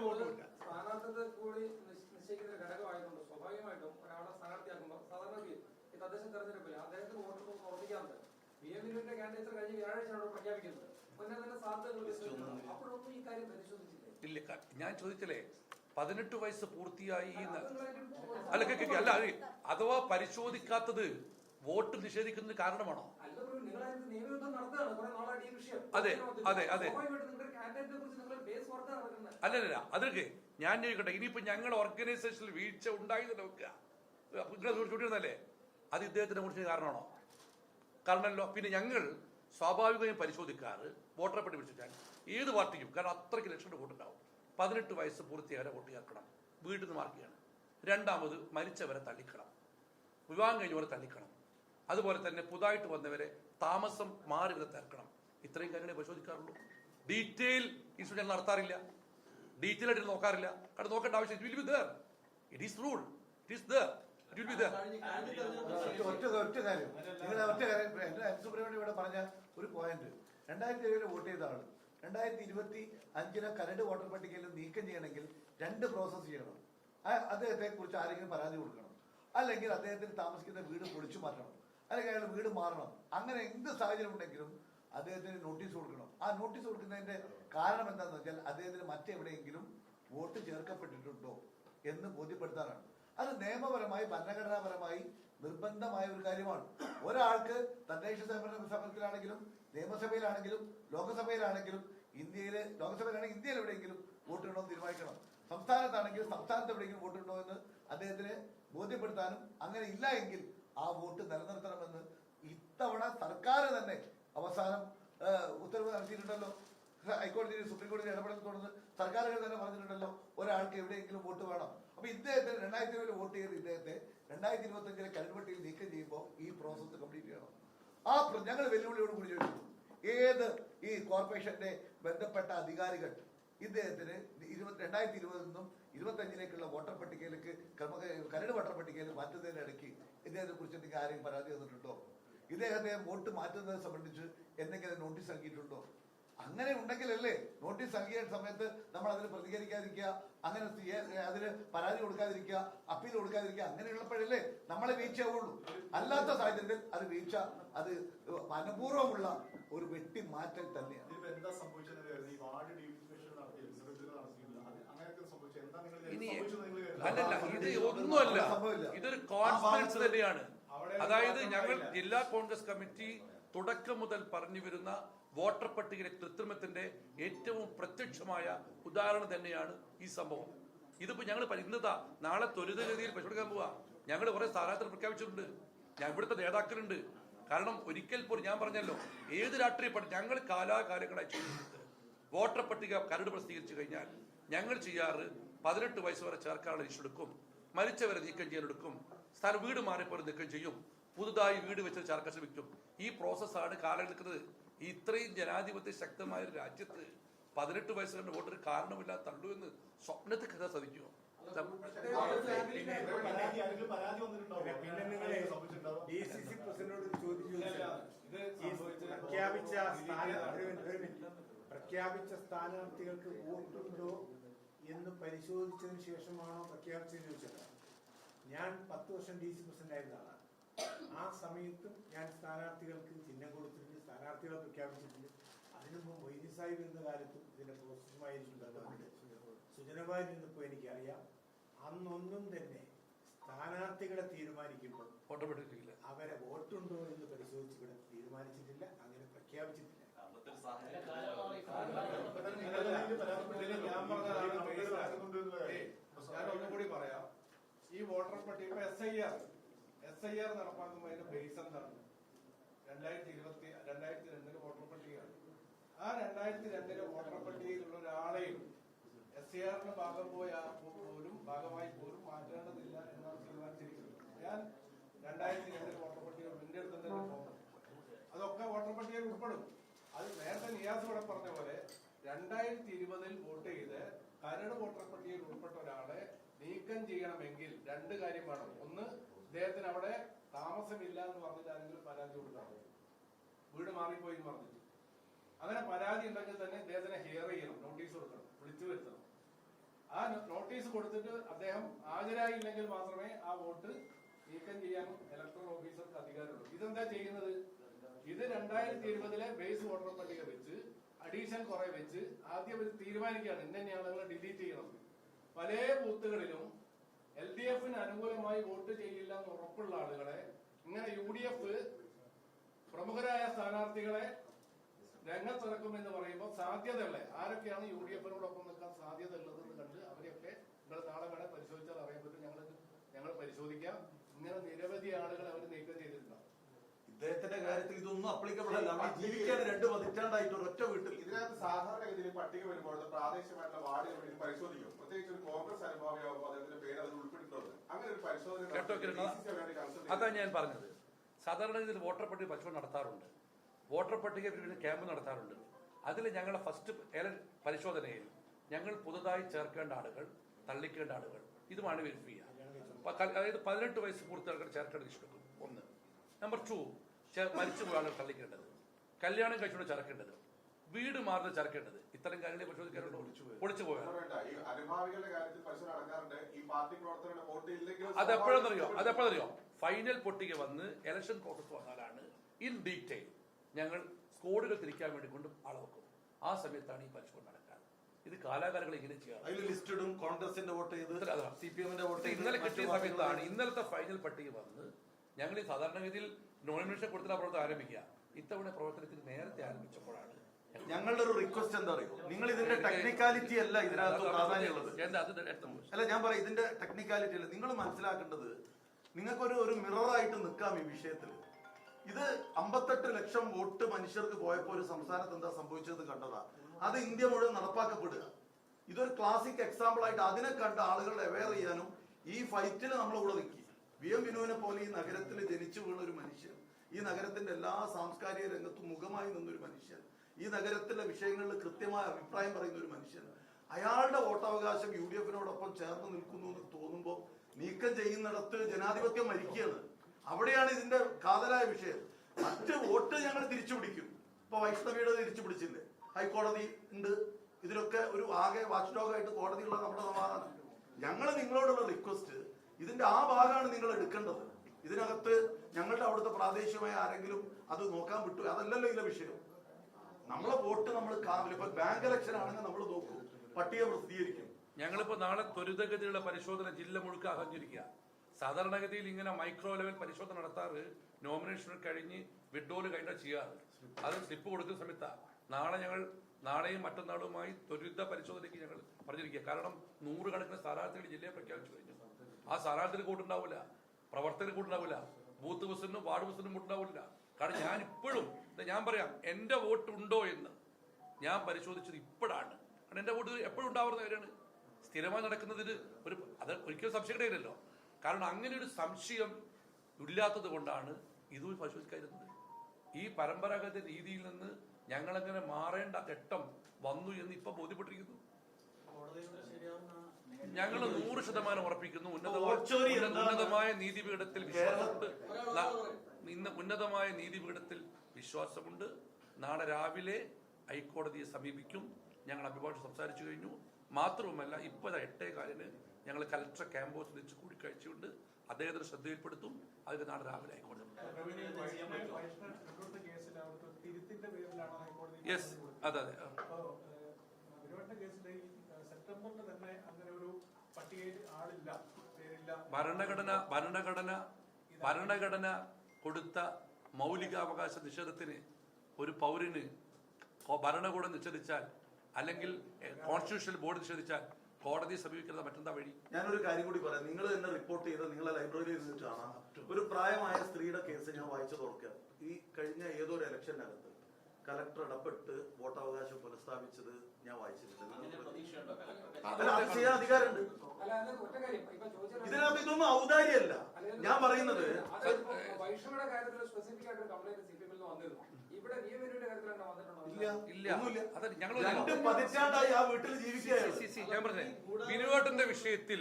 വോട്ട്. സ്ഥാനാർത്ഥത്തെ കൂടി നിശ്ച- നിശ്ചയിക്കുന്ന ഘടകമായതുകൊണ്ട് സ്വാഭാവികമായിട്ടും ഒരാളെ സ്ഥാനാർത്ഥിയാക്കുമ്പോൾ സാധാരണ ഈ തദ്ദേശ തെരഞ്ഞെടുപ്പിൽ അദ്ദേഹത്തിന് വോട്ട് ഉറപ്പിക്കാറുണ്ട് ബി എം കാൻഡിഡേറ്റ് കഴിഞ്ഞ് വ്യാഴാഴ്ചയാണ് പ്രഖ്യാപിക്കുന്നത് ഇല്ല ഞാൻ ചോദിച്ചില്ലേ പതിനെട്ട് വയസ്സ് പൂർത്തിയായി അല്ല അല്ല അഥവാ പരിശോധിക്കാത്തത് വോട്ട് നിഷേധിക്കുന്നതിന് കാരണമാണോ? അതെ, അതെ, അതെ. അല്ലല്ല അതൊക്കെ ഞാൻ ചോദിക്കട്ടെ ഇനിയിപ്പോ ഞങ്ങൾ ഓർഗനൈസേഷനിൽ വീഴ്ച ഉണ്ടായി നോക്കുക അത് ഇദ്ദേഹത്തിനെ കുറിച്ച് കാരണമാണോ? കാരണമല്ലോ പിന്നെ ഞങ്ങൾ സ്വാഭാവികമായും പരിശോധിക്കാറ് വോട്ടറെ പറ്റി വിളിച്ചാൽ ഏത് പാർട്ടിക്കും കാരണം അത്രയ്ക്ക് ലക്ഷം വോട്ടുണ്ടാവും. പതിനെട്ട് വയസ്സ് പൂർത്തിയായ വോട്ട് ചേർക്കണം. വീട്ടിൽ നിന്ന് മാർക്ക് ചെയ്യണം. രണ്ടാമത് മരിച്ചവരെ തള്ളിക്കണം വിവാഹം കഴിഞ്ഞവരെ തള്ളിക്കണം അതുപോലെ തന്നെ പുതുതായിട്ട് വന്നവരെ താമസം മാറി വരെ തീർക്കണം ഇത്രയും കാര്യങ്ങളെ പരിശോധിക്കാറുള്ളൂ. ഡീറ്റെയിൽ ഇൻസ്റ്റിറ്റ്യൂഷൻ നടത്താറില്ല. ഡീറ്റെയിൽ ആയിട്ട് നോക്കാറില്ല. കാരണം നോക്കേണ്ട ആവശ്യം it will be there it is rule it is there ഒറ്റ ഒറ്റ കാര്യം. നിങ്ങൾ ഒറ്റ കാര്യം എന്റെ സുബ്രഹ്മണ്യം ഇവിടെ പറഞ്ഞ ഒരു പോയിന്റ് രണ്ടായിരത്തി ഏഴിൽ വോട്ട് ചെയ്ത ആൾ. രണ്ടായിരത്തി ഇരുപത്തി അഞ്ചിലെ കരട് വോട്ടർ പട്ടികയിൽ നീക്കം ചെയ്യണമെങ്കിൽ രണ്ട് പ്രോസസ്സ് ചെയ്യണം. അദ്ദേഹത്തെ കുറിച്ച് ആരെങ്കിലും പരാതി കൊടുക്കണം. അല്ലെങ്കിൽ അദ്ദേഹത്തിന് താമസിക്കുന്ന വീട് പൊളിച്ചു മാറ്റണം. അല്ലെങ്കിൽ അയാൾ വീട് മാറണം. അങ്ങനെ എന്ത് സാഹചര്യം ഉണ്ടെങ്കിലും അദ്ദേഹത്തിന് നോട്ടീസ് കൊടുക്കണം. ആ നോട്ടീസ് കൊടുക്കുന്നതിന്റെ കാരണം എന്താണെന്ന് വെച്ചാൽ അദ്ദേഹത്തിന് മറ്റെവിടെയെങ്കിലും വോട്ട് ചേർക്കപ്പെട്ടിട്ടുണ്ടോ എന്ന് ബോധ്യപ്പെടുത്താനാണ്. അത് നിയമപരമായി ഭരണഘടനാപരമായി നിർബന്ധമായ ഒരു കാര്യമാണ്. ഒരാൾക്ക് തദ്ദേശ സ്വയംഭരണ സമരത്തിലാണെങ്കിലും നിയമസഭയിലാണെങ്കിലും ലോകസഭയിലാണെങ്കിലും ഇന്ത്യയിലെ ലോകസഭയിലാണെങ്കിൽ ഇന്ത്യയിൽ എവിടെയെങ്കിലും വോട്ട് എന്ന് തീരുമാനിക്കണം. സംസ്ഥാനത്താണെങ്കിൽ സംസ്ഥാനത്ത് എവിടെയെങ്കിലും വോട്ടിടണോ എന്ന് അദ്ദേഹത്തിന് ബോധ്യപ്പെടുത്താനും അങ്ങനെ ഇല്ല എങ്കിൽ ആ വോട്ട് നിലനിർത്തണമെന്ന് ഇത്തവണ സർക്കാർ തന്നെ അവസാനം ഉത്തരവ് നടത്തിയിട്ടുണ്ടല്ലോ ഹൈക്കോടതി സുപ്രീം കോടതി ഇടപെടൽ തുടർന്ന് സർക്കാരുകൾ തന്നെ പറഞ്ഞിട്ടുണ്ടല്ലോ ഒരാൾക്ക് എവിടെയെങ്കിലും വോട്ട് വേണം. അപ്പൊ ഇദ്ദേഹത്തെ രണ്ടായിരത്തി ഇരുപതിൽ വോട്ട് ചെയ്ത് ഇദ്ദേഹത്തെ രണ്ടായിരത്തി ഇരുപത്തി അഞ്ചിലെ കൽവട്ടിയിൽ നീക്കം ചെയ്യുമ്പോൾ ഈ പ്രോസസ്സ് കംപ്ലീറ്റ് ചെയ്യണം. ആ ഞങ്ങൾ വെല്ലുവിളിയോട് കൂടി ചോദിച്ചു. ഏത് ഈ കോർപ്പറേഷന്റെ ബന്ധപ്പെട്ട അധികാരികൾ ഇദ്ദേഹത്തിന് ഇരുപത്തി രണ്ടായിരത്തി ഇരുപതിൽ നിന്നും ഇരുപത്തഞ്ചിലേക്കുള്ള വോട്ടർ പട്ടികയിലേക്ക് കരട് വോട്ടർ പട്ടികയിൽ മാറ്റുന്നതിനിടയ്ക്ക് ഇദ്ദേഹത്തെ കുറിച്ച് എന്തെങ്കിലും ആരെയും പരാതി തന്നിട്ടുണ്ടോ? ഇദ്ദേഹത്തെ വോട്ട് മാറ്റുന്നത് സംബന്ധിച്ച് എന്തെങ്കിലും നോട്ടീസ് നൽകിയിട്ടുണ്ടോ? അങ്ങനെ ഉണ്ടെങ്കിലല്ലേ നോട്ടീസ് നൽകിയ സമയത്ത് നമ്മൾ അതിന് പ്രതികരിക്കാതിരിക്കുക അങ്ങനെ അതിന് പരാതി കൊടുക്കാതിരിക്കുക അപ്പീൽ കൊടുക്കാതിരിക്കുക അങ്ങനെയുള്ളപ്പോഴല്ലേ നമ്മളെ വീഴ്ചയാവുള്ളൂ. അല്ലാത്ത സാഹചര്യത്തിൽ അത് വീഴ്ച അത് മനപൂർവമുള്ള ഒരു വെട്ടി മാറ്റൽ തന്നെയാണ് അല്ലല്ല ഇത് ഒന്നുമല്ല. ഇതൊരു കോൺഫിഡൻസ് തന്നെയാണ്. അതായത് ഞങ്ങൾ ജില്ലാ കോൺഗ്രസ് കമ്മിറ്റി തുടക്കം മുതൽ പറഞ്ഞു വരുന്ന വോട്ടർ പട്ടികയിലെ കൃത്രിമത്തിന്റെ ഏറ്റവും പ്രത്യക്ഷമായ ഉദാഹരണം തന്നെയാണ് ഈ സംഭവം. ഇതിപ്പോ ഞങ്ങൾ ഇന്നതാ നാളെ ത്വരിതഗതിയിൽ പരിശോധിക്കാൻ പോവാ. ഞങ്ങൾ കുറെ സ്ഥാനാർത്ഥികൾ പ്രഖ്യാപിച്ചിട്ടുണ്ട്. ഞാൻ ഇവിടുത്തെ നേതാക്കളുണ്ട്. കാരണം ഒരിക്കൽ പോലും ഞാൻ പറഞ്ഞല്ലോ ഏത് രാഷ്ട്രീയ പാർട്ടി ഞങ്ങൾ കാലാകാലങ്ങളായി ചെയ്യുന്നത് വോട്ടർ പട്ടിക കരട് പ്രസിദ്ധീകരിച്ചു കഴിഞ്ഞാൽ ഞങ്ങൾ ചെയ്യാറ് പതിനെട്ട് വയസ്സ് വരെ ചേർക്കാനുള്ള ലിസ്റ്റ് എടുക്കും. മരിച്ചവരെ നീക്കം ചെയ്യാൻ എടുക്കും. സ്ഥലം വീട് മാറിയപ്പോൾ നീക്കം ചെയ്യും. പുതുതായി വീട് വെച്ച് ചേർക്കാൻ ശ്രമിക്കും ഈ പ്രോസസ്സാണ് കാലം എടുക്കുന്നത്. ഈ ഇത്രയും ജനാധിപത്യ ശക്തമായ ഒരു രാജ്യത്ത് പതിനെട്ട് വയസ്സ് കണ്ട് വോട്ടർ കാരണമില്ലാതെ തള്ളു എന്ന് സ്വപ്നത്തിൽ കഥ ഇത് പ്രഖ്യാപിച്ച സ്ഥാനാർത്ഥികൾക്ക് വോട്ടുണ്ടോ എന്ന് പരിശോധിച്ചതിന് ശേഷമാണോ പ്രഖ്യാപിച്ചതെന്ന് ചോദിച്ചത്? ഞാൻ പത്ത് വർഷം ഡി സി പ്രസിഡന്റ് ആയിരുന്ന ആളാണ്. ആ സമയത്തും ഞാൻ സ്ഥാനാർത്ഥികൾക്ക് ചിഹ്നം കൊടുത്തിട്ടുണ്ട്. സ്ഥാനാർത്ഥികളെ പ്രഖ്യാപിച്ചിട്ടുണ്ട് അതിനു മുമ്പ് മൊയ്തീൻ സാഹിബ് ഇരുന്ന കാലത്തും ഇതിന്റെ പ്രോസസ്സുമായി എനിക്ക് ബന്ധമുണ്ട് സുജനമായി നിന്നപ്പോൾ എനിക്കറിയാം അന്നൊന്നും തന്നെ സ്ഥാനാർത്ഥികളെ തീരുമാനിക്കുമ്പോൾ അവരെ വോട്ടുണ്ടോ എന്ന് പരിശോധിച്ച് ഇവിടെ തീരുമാനിച്ചിട്ടില്ല അങ്ങനെ പ്രഖ്യാപിച്ചിട്ടില്ല ഒന്നും കൂടി പറയാം ഈ വോട്ടർ പട്ടിക S I R S I R നടപ്പാക്കുമ്പോൾ അതിന്റെ ബേസ് എന്താണ് രണ്ടായിരത്തി ഇരുപത്തി രണ്ടായിരത്തി രണ്ടിൽ വോട്ടർ പട്ടികയാണ് ആ രണ്ടായിരത്തി രണ്ടിലെ വോട്ടർ പട്ടികയിലുള്ള ഒരാളെയും എസ് ഐ ആറിന്റെ ഭാഗം പോയ പോലും ഭാഗമായി പോലും മാറ്റേണ്ടതില്ല എന്നാണ് തീരുമാനിച്ചിരിക്കുന്നത്. ഞാൻ രണ്ടായിരത്തി രണ്ടിലെ വോട്ടർ പട്ടിക എന്റെ അടുത്ത് തന്നെ അതൊക്കെ വോട്ടർ പട്ടികയിൽ ഉൾപ്പെടും. അത് നേരത്തെ നിയാസ് ഇവിടെ പറഞ്ഞ പോലെ രണ്ടായിരത്തി ഇരുപതിൽ വോട്ട് ചെയ്ത് കരട് വോട്ടർ പട്ടികയിൽ ഉൾപ്പെട്ട ഒരാളെ നീക്കം ചെയ്യണമെങ്കിൽ രണ്ട് കാര്യം വേണം. ഒന്ന് അദ്ദേഹത്തിന് അവിടെ താമസമില്ല എന്ന് പറഞ്ഞിട്ട് ആരെങ്കിലും പരാതി കൊടുക്കണം വീട് മാറിപ്പോയി എന്ന് പറഞ്ഞിട്ട്. അങ്ങനെ പരാതി ഉണ്ടെങ്കിൽ തന്നെ ഇദ്ദേഹത്തിനെ ഹിയർ ചെയ്യണം നോട്ടീസ് കൊടുക്കണം വിളിച്ചു വരുത്തണം. ആ നോട്ടീസ് കൊടുത്തിട്ട് അദ്ദേഹം ഹാജരായില്ലെങ്കിൽ മാത്രമേ ആ വോട്ട് നീക്കം ചെയ്യാൻ ഇലക്ട്രൽ ഓഫീസർക്ക് അധികാരമുള്ളൂ. ഇതെന്താ ചെയ്യുന്നത്? ഇത് രണ്ടായിരത്തി ഇരുപതിലെ ബേസ് വോട്ടർ പട്ടിക വെച്ച് അഡീഷൻ കുറെ വെച്ച് ആദ്യം ഒരു തീരുമാനിക്കുകയാണ്. ഇന്ന ആളുകളെ ഡിലീറ്റ് ചെയ്യണം. പല ബൂത്തുകളിലും എൽ ഡി എഫിന് അനുകൂലമായി വോട്ട് ചെയ്യില്ല എന്ന് ഉറപ്പുള്ള ആളുകളെ ഇങ്ങനെ യു ഡി എഫ് പ്രമുഖരായ സ്ഥാനാർത്ഥികളെ രംഗത്തിറക്കും എന്ന് പറയുമ്പോൾ സാധ്യതകളെ. ആരൊക്കെയാണ് യു ഡി എഫിനോടൊപ്പം നിൽക്കാൻ സാധ്യത ഉള്ളതെന്ന് കണ്ട് അവരെയൊക്കെ നിങ്ങൾ നാളെ വേണേ പരിശോധിച്ചാൽ അറിയാൻ പറ്റും. ഞങ്ങൾ ഞങ്ങൾ പരിശോധിക്കാം. ഇങ്ങനെ നിരവധി ആളുകൾ അവർ നീക്കം ചെയ്തിട്ടുണ്ടാവും ഇദ്ദേഹത്തിന്റെ കാര്യത്തിൽ ഇതൊന്നും അപ്ലിക്കബിൾ അല്ല. നമ്മൾ ജീവിക്കാൻ രണ്ട് പതിറ്റാണ്ടായിട്ട് ഒറ്റ വീട്ടിൽ. ഇതിനകത്ത് സാധാരണ സാധാരണഗതിയിൽ പട്ടിക വരുമ്പോൾ പ്രാദേശികമായിട്ടുള്ള വാർഡുകൾ കമ്മിറ്റി പരിശോധിക്കും. പ്രത്യേകിച്ച് ഒരു കോൺഗ്രസ് അനുഭാവിയാകുമ്പോൾ അദ്ദേഹത്തിന്റെ പേര് അതിൽ അങ്ങനെ ഒരു പരിശോധന അതാ ഞാൻ പറഞ്ഞത്. സാധാരണ ഗതിയിൽ വോട്ടർ പട്ടിക പരിശോധന നടത്താറുണ്ട്. വോട്ടർ പട്ടിക ക്യാമ്പ് നടത്താറുണ്ട്. അതിൽ ഞങ്ങളുടെ ഫസ്റ്റ് പരിശോധനയിൽ ഞങ്ങൾ പുതുതായി ചേർക്കേണ്ട ആളുകൾ തള്ളിക്കേണ്ട ആളുകൾ ഇതുമാണ് വെരിഫൈ ചെയ്യുക. അതായത് പതിനെട്ട് വയസ്സ് പൂർത്തിയാക്കാൻ ചേർക്കേണ്ട ഇഷ്ടം ഒന്ന്. നമ്പർ ടു മരിച്ചുപോയ ആളുകൾ തള്ളിക്കേണ്ടത്. കല്യാണം കഴിച്ചുകൊണ്ട് ചേർക്കേണ്ടത്. വീട് മാറുന്നത് ചേർക്കേണ്ടത്. ഇത്തരം കാര്യങ്ങളെ പരിശോധിക്കാറുണ്ട് ഒളിച്ചു പോയാൽ അതെപ്പോഴെന്നറിയോ? അതെപ്പോഴെന്നറിയോ? ഫൈനൽ പൊട്ടിക വന്ന് ഇലക്ഷൻ പ്രോസസ് വന്നാലാണ് ഇൻ ഡീറ്റെയിൽ ഞങ്ങൾ സ്കോഡുകൾ തിരിക്കാൻ വേണ്ടി കൊണ്ട് ആളവെക്കും ആ സമയത്താണ് ഈ പരിശോധന നടക്കാറ് ഇത് കാലാകാലങ്ങൾ ഇങ്ങനെ ചെയ്യാറ്. കോൺഗ്രസിന്റെ വോട്ട് ചെയ്ത് ഇത്ര സി പി എമ്മിന്റെ വോട്ട് ഇന്നലെ കിട്ടിയ സമയത്താണ് ഇന്നലത്തെ ഫൈനൽ പട്ടിക വന്ന് ഞങ്ങൾ ഈ സാധാരണഗതിയിൽ നോമിനേഷൻ കൊടുത്തിട്ട് പ്രവർത്തനം ആരംഭിക്കുക. ഇത്തവണ പ്രവർത്തനത്തിൽ നേരത്തെ ആരംഭിച്ചപ്പോഴാണ് ഞങ്ങളുടെ ഒരു റിക്വസ്റ്റ് എന്താ അറിയോ? നിങ്ങൾ ഇതിന്റെ ടെക്നിക്കാലിറ്റി അല്ല ഇതിനകത്ത് പ്രാധാന്യമുള്ളത്. അല്ല ഞാൻ പറയാം ഇതിന്റെ ടെക്നിക്കാലിറ്റി അല്ല. നിങ്ങൾ മനസ്സിലാക്കേണ്ടത് നിങ്ങൾക്കൊരു ഒരു മിററായിട്ട് നിൽക്കാം ഈ വിഷയത്തിൽ ഇത് അമ്പത്തെട്ട് ലക്ഷം വോട്ട് മനുഷ്യർക്ക് പോയപ്പോൾ ഒരു സംസ്ഥാനത്ത് എന്താ സംഭവിച്ചത് കണ്ടതാ. അത് ഇന്ത്യ മുഴുവൻ നടപ്പാക്കപ്പെടുക. ഇതൊരു ക്ലാസിക് എക്സാമ്പിൾ ആയിട്ട് അതിനെ കണ്ട ആളുകളെ അവെയർ ചെയ്യാനും ഈ ഫൈറ്റിൽ നമ്മൾ കൂടെ നിൽക്കി. വി എം വിനുവിനെ പോലെ ഈ നഗരത്തിൽ ജനിച്ചു വീണ ഒരു മനുഷ്യൻ ഈ നഗരത്തിന്റെ എല്ലാ സാംസ്കാരിക രംഗത്തും മുഖമായി നിന്നൊരു മനുഷ്യൻ ഈ നഗരത്തിലെ വിഷയങ്ങളിൽ കൃത്യമായ അഭിപ്രായം പറയുന്ന ഒരു മനുഷ്യൻ അയാളുടെ വോട്ടവകാശം യു ഡി എഫിനോടൊപ്പം ചേർന്ന് നിൽക്കുന്നു എന്ന് തോന്നുമ്പോൾ നീക്കം ചെയ്യുന്നിടത്ത് ജനാധിപത്യം മരിക്കുകയാണ്. അവിടെയാണ് ഇതിന്റെ കാതലായ വിഷയം. മറ്റ് വോട്ട് ഞങ്ങൾ തിരിച്ചു പിടിക്കും ഇപ്പൊ വൈഷ്ണവിയുടെ തിരിച്ചു പിടിച്ചില്ലേ ഹൈക്കോടതി ഉണ്ട്. ഇതിലൊക്കെ ഒരു ആകെ വാച്ച് ഡോഗായിട്ട് കോടതിയുള്ള നമ്മുടെ സമാധാനം. ഞങ്ങൾ നിങ്ങളോടുള്ള റിക്വസ്റ്റ് ഇതിന്റെ ആ ഭാഗമാണ് നിങ്ങൾ എടുക്കേണ്ടത്. ഇതിനകത്ത് ഞങ്ങളുടെ അവിടുത്തെ പ്രാദേശികമായ ആരെങ്കിലും അത് നോക്കാൻ വിട്ടു. അതല്ലല്ലോ ഇതിലെ വിഷയം. നമ്മളെ വോട്ട് നമ്മൾ കാവില്ല ഇപ്പൊ ബാങ്ക് ഇലക്ഷൻ ആണെങ്കിൽ നമ്മൾ നോക്കും. പട്ടിക പ്രസിദ്ധീകരിക്കും. ഞങ്ങളിപ്പോ നാളെ ത്വരിതഗതിയുള്ള പരിശോധന ജില്ല മുഴുക്ക ആഹ്വാനിച്ചിരിക്കുക സാധാരണഗതിയിൽ ഇങ്ങനെ മൈക്രോ ലെവൽ പരിശോധന നടത്താറ് നോമിനേഷൻ കഴിഞ്ഞ് വിഡ്രോൽ കഴിഞ്ഞാൽ ചെയ്യാറ് അത് സ്ലിപ്പ് കൊടുക്കുന്ന സമയത്താണ് നാളെ ഞങ്ങൾ നാളെയും മറ്റന്നാളുമായി ത്വരിത പരിശോധനയ്ക്ക് ഞങ്ങൾ പറഞ്ഞിരിക്കുക. കാരണം നൂറുകണക്കിന് സ്ഥാനാർത്ഥികൾ ജില്ലയെ പ്രഖ്യാപിച്ചു കഴിഞ്ഞു. ആ സ്ഥാനാർത്ഥികൾ കൂട്ടുണ്ടാവില്ല പ്രവർത്തകർ കൂട്ടുണ്ടാവില്ല ബൂത്ത് ബസ്സിനും വാർഡ് ബസ്സിനും കൂട്ടുണ്ടാവില്ല കാരണം ഞാൻ ഇപ്പോഴും ഞാൻ പറയാം എന്റെ വോട്ട് ഉണ്ടോ എന്ന് ഞാൻ പരിശോധിച്ചത് ഇപ്പോഴാണ്. കാരണം എന്റെ വോട്ട് എപ്പോഴും ഉണ്ടാവുന്ന കാര്യമാണ്. സ്ഥിരമായി നടക്കുന്നതിന് ഒരു അത് ഒരിക്കലും സംശയിക്കണമല്ലോ കാരണം അങ്ങനെ ഒരു സംശയം ഇല്ലാത്തത് കൊണ്ടാണ് ഇതും പരിശോധിക്കാതിരുന്നത്. ഈ പരമ്പരാഗത രീതിയിൽ നിന്ന് ഞങ്ങളങ്ങനെ മാറേണ്ട ഘട്ടം വന്നു എന്ന് ഇപ്പൊ ബോധ്യപ്പെട്ടിരിക്കുന്നു. ഞങ്ങൾ നൂറ് ശതമാനം ഉറപ്പിക്കുന്നു. ഉന്നതമായ നീതിപീഠത്തിൽ വിശ്വാസമുണ്ട്. ഇന്ന് ഉന്നതമായ നീതിപീഠത്തിൽ വിശ്വാസമുണ്ട്. നാളെ രാവിലെ ഹൈക്കോടതിയെ സമീപിക്കും. ഞങ്ങൾ അഭിഭാഷകർ സംസാരിച്ചു കഴിഞ്ഞു. മാത്രവുമല്ല ഇപ്പോൾ എട്ടേ കാലിന് ഞങ്ങൾ കലക്ടർ ക്യാമ്പസിൽ വെച്ച് കൂടിക്കാഴ്ചയുണ്ട് അദ്ദേഹത്തിന് ശ്രദ്ധയിൽപ്പെടുത്തും. അതിന് നാളെ രാവിലെ ഹൈക്കോടതി യെസ് അതെ അതെ. ഭരണഘടന ഭരണഘടന ഭരണഘടന കൊടുത്ത മൗലികാവകാശ നിഷേധത്തിന് ഒരു പൗരന് ഭരണകൂടം നിഷേധിച്ചാൽ അല്ലെങ്കിൽ കോൺസ്റ്റിറ്റ്യൂഷണൽ ബോർഡ് നിഷേധിച്ചാൽ കോടതിയെ സമീപിക്കുന്നത് മറ്റെന്താ വഴി? ഞാനൊരു കാര്യം കൂടി പറയാം. നിങ്ങൾ തന്നെ റിപ്പോർട്ട് ചെയ്ത നിങ്ങളെ ലൈബ്രറിയിൽ കാണാം ഒരു പ്രായമായ സ്ത്രീയുടെ കേസ് ഞാൻ വായിച്ചു തുറക്കുക ഈ കഴിഞ്ഞ ഏതോ ഒരു ഇലക്ഷനകത്ത് കലക്ടർ ഇടപെട്ട് വോട്ടവകാശം പുനഃസ്ഥാപിച്ചത് ഞാൻ വായിച്ചിട്ടുണ്ട്. അത് ചെയ്യാൻ അധികാരമുണ്ട്. ഇതിനകത്ത് ഇതൊന്നും ഔദാര്യമല്ല. ഞാൻ പറയുന്നത് വിനുവേട്ടന്റെ വിഷയത്തിൽ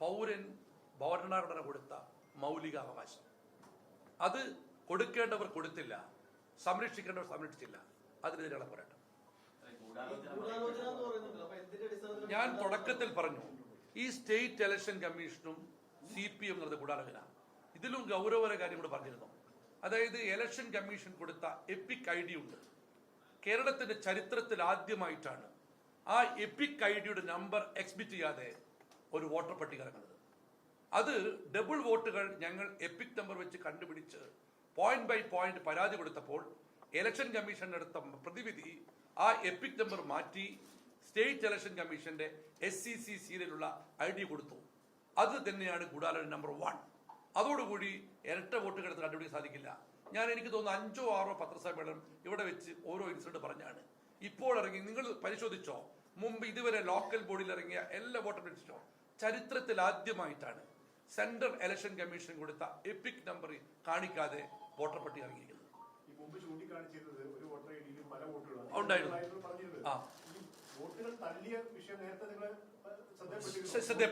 പൗരൻ ഭരണഘടന കൊടുത്ത മൗലിക അവകാശം. അത് കൊടുക്കേണ്ടവർ കൊടുത്തില്ല സംരക്ഷിക്കേണ്ടവർ സംരക്ഷിച്ചില്ല. അതിനെതിരെയുള്ള പോരാട്ടം. ഞാൻ തുടക്കത്തിൽ പറഞ്ഞു ഈ സ്റ്റേറ്റ് ഇലക്ഷൻ കമ്മീഷനും സി പി എം എന്നത് ഗൂഢാലോചന. ഇതിലും ഗൗരവകര കാര്യം കൂടെ പറഞ്ഞിരുന്നു. അതായത് ഇലക്ഷൻ കമ്മീഷൻ കൊടുത്ത എപ്പിക് ഐ ഡി ഉണ്ട്. കേരളത്തിന്റെ ചരിത്രത്തിൽ ആദ്യമായിട്ടാണ് ആ എപ്പിക് ഐ ഡിയുടെ നമ്പർ എക്സ്ബിറ്റ് ചെയ്യാതെ ഒരു വോട്ടർ പട്ടിക ഇറങ്ങുന്നത്. അത് ഡബിൾ വോട്ടുകൾ ഞങ്ങൾ എപ്പിക് നമ്പർ വെച്ച് കണ്ടുപിടിച്ച് പോയിന്റ് ബൈ പോയിന്റ് പരാതി കൊടുത്തപ്പോൾ ഇലക്ഷൻ കമ്മീഷൻ എടുത്ത പ്രതിവിധി ആ എപ്പിക് നമ്പർ മാറ്റി സ്റ്റേറ്റ് ഇലക്ഷൻ കമ്മീഷന്റെ എസ് സി സി സീരിയലുള്ള ഐ ഡി കൊടുത്തു. അത് തന്നെയാണ് ഗുഡാലൻ നമ്പർ വൺ അതോടുകൂടി ഇരട്ട വോട്ട് എടുത്ത് കണ്ടുപിടിക്കാൻ സാധിക്കില്ല. ഞാൻ എനിക്ക് തോന്നുന്നു അഞ്ചോ ആറോ പത്രസമ്മേളനം ഇവിടെ വെച്ച് ഓരോ ഇൻസിഡന്റ് പറഞ്ഞാണ്. ഇപ്പോൾ ഇറങ്ങി നിങ്ങൾ പരിശോധിച്ചോ? മുമ്പ് ഇതുവരെ ലോക്കൽ ബോർഡിൽ ഇറങ്ങിയ എല്ലാ വോട്ടർ ലിസ്റ്റോ ചരിത്രത്തിൽ ആദ്യമായിട്ടാണ് സെൻട്രൽ ഇലക്ഷൻ കമ്മീഷൻ കൊടുത്ത എപ്പിക് നമ്പർ കാണിക്കാതെ വോട്ടർ പട്ടിക ഇറങ്ങിയിരിക്കുന്നത്. ഉണ്ടായിരുന്നു. ആ. വോട്ടുകൾ തള്ളിയ വിഷയം നേരത്തെ നിങ്ങൾ ശ്രദ്ധ-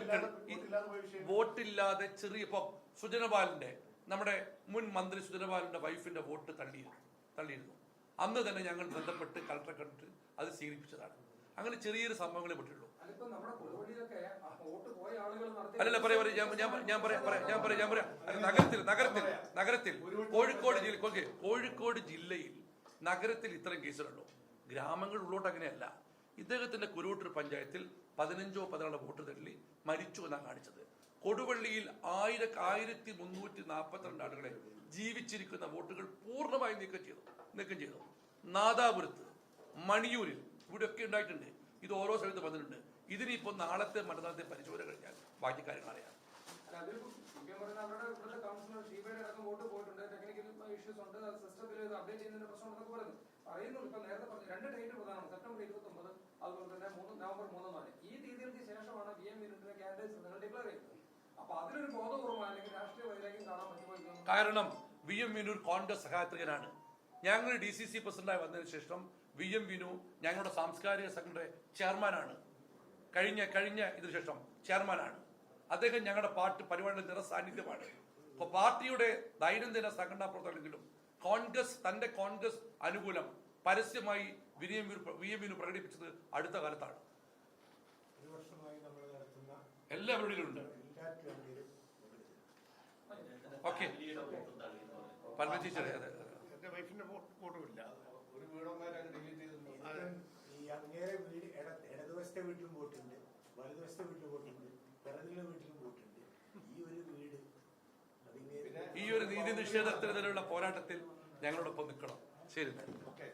വോട്ടില്ലാതെ ചെറിയ ഇപ്പൊ സുജനപാലിന്റെ നമ്മുടെ മുൻ മന്ത്രി സുജനപാലിന്റെ വൈഫിന്റെ വോട്ട് തള്ളിയിരുന്നു തള്ളിയിരുന്നു. അന്ന് തന്നെ ഞങ്ങൾ ബന്ധപ്പെട്ട് കളക്ടറെ കണ്ടിട്ട് അത് സ്വീകരിപ്പിച്ചതാണ്. അങ്ങനെ ചെറിയൊരു സംഭവങ്ങളെ പറ്റുള്ളൂ. അതിപ്പോ നമ്മുടെ കൊടുവള്ളിയിലൊക്കെ വോട്ട് പോയ ആളുകൾ നടത്തിയ അല്ലല്ല പറയാ പറയാ ഞാൻ ഞാൻ ഞാൻ പറയാം പറയാം ഞാൻ പറയാം ഞാൻ പറയാം. നഗരത്തിൽ നഗരത്തിൽ നഗരത്തിൽ കോഴിക്കോട് ജില്ല ഓക്കെ കോഴിക്കോട് ജില്ലയിൽ നഗരത്തിൽ ഇത്തരം കേസുകളുണ്ടോ? ഗ്രാമങ്ങൾ ഉള്ളോട്ട് അങ്ങനെയല്ല. ഇദ്ദേഹത്തിന്റെ കുരുവട്ടൂർ പഞ്ചായത്തിൽ പതിനഞ്ചോ പതിനാറോ വോട്ട് തള്ളി മരിച്ചു എന്നാണ് കാണിച്ചത്. കൊടുവള്ളിയിൽ ആയിര ആയിരത്തി മുന്നൂറ്റി നാൽപ്പത്തിരണ്ട് ആളുകളെ ജീവിച്ചിരിക്കുന്ന വോട്ടുകൾ പൂർണമായി നീക്കം ചെയ്തു നീക്കം ചെയ്തു. നാദാപുരത്ത് മണിയൂരിൽ ഇവിടെയൊക്കെ ഉണ്ടായിട്ടുണ്ട്. ഇത് ഓരോ സ്ഥലത്ത് വന്നിട്ടുണ്ട്. ഇതിനിപ്പോൾ നാളത്തെ മറ്റന്നാളത്തെ പരിശോധന കഴിഞ്ഞാൽ ബാക്കി കാര്യങ്ങൾ അറിയാം. അതുപോലെ തന്നെ മൂന്ന് നവംബർ മൂന്ന് നാല് ഈ തീയതികൾക്ക് ശേഷമാണ് ബി എം യൂണിറ്റിന്റെ കാൻഡിഡേറ്റ്സ് നിങ്ങൾ ഡിക്ലെയർ ചെയ്യുന്നത് അപ്പൊ അതിലൊരു ബോധപൂർവം അല്ലെങ്കിൽ രാഷ്ട്രീയ വൈരാഗ്യം കാണാൻ പറ്റുമോ ഇതൊന്നും കാരണം വി എം വിനു കോൺഗ്രസ് സഹായത്രികനാണ്. ഞങ്ങൾ ഡി സി സി പ്രസിഡന്റായി വന്നതിന് ശേഷം വി എം വിനു ഞങ്ങളുടെ സാംസ്കാരിക സംഘടന ചെയർമാനാണ്. കഴിഞ്ഞ കഴിഞ്ഞ ഇതിനു ശേഷം ചെയർമാനാണ്. അദ്ദേഹം ഞങ്ങളുടെ പാർട്ടി പരിപാടിയുടെ നിറസാന്നിധ്യമാണ്. അപ്പൊ പാർട്ടിയുടെ ദൈനംദിന സംഘടനാ പ്രവർത്തനങ്ങളിലും കോൺഗ്രസ് തന്റെ കോൺഗ്രസ് അനുകൂലം പരസ്യമായി V M Vinu V M Vinu പ്രകടിപ്പിച്ചത് അടുത്ത കാലത്താണ്. ഒരു വർഷമായി നമ്മൾ നടത്തുന്ന എല്ലാ പരിപാടികളും ഉണ്ട്. എല്ലാ ക്യാമ്പയിലും ഓക്കെ. പൽമച്ചി ചെറിയ അതെ. എന്റെ വൈഫിന്റെ വോട്ടും ഇല്ല ഒരു. ഈ അങ്ങേരെ വീട് ഇട ഇടതുവശത്തെ വീട്ടിലും പോയിട്ടുണ്ട് വലതുവശത്തെ വീട്ടിലും പോയിട്ടുണ്ട് പിറകിലെ വീട്ടിലും പോയിട്ടുണ്ട് ഈ ഒരു വീട് ഈ ഒരു നീതി നിഷേധത്തിനെതിരെയുള്ള പോരാട്ടത്തിൽ ഞങ്ങളോടൊപ്പം നിൽക്കണം. ശരി ഓക്കെ.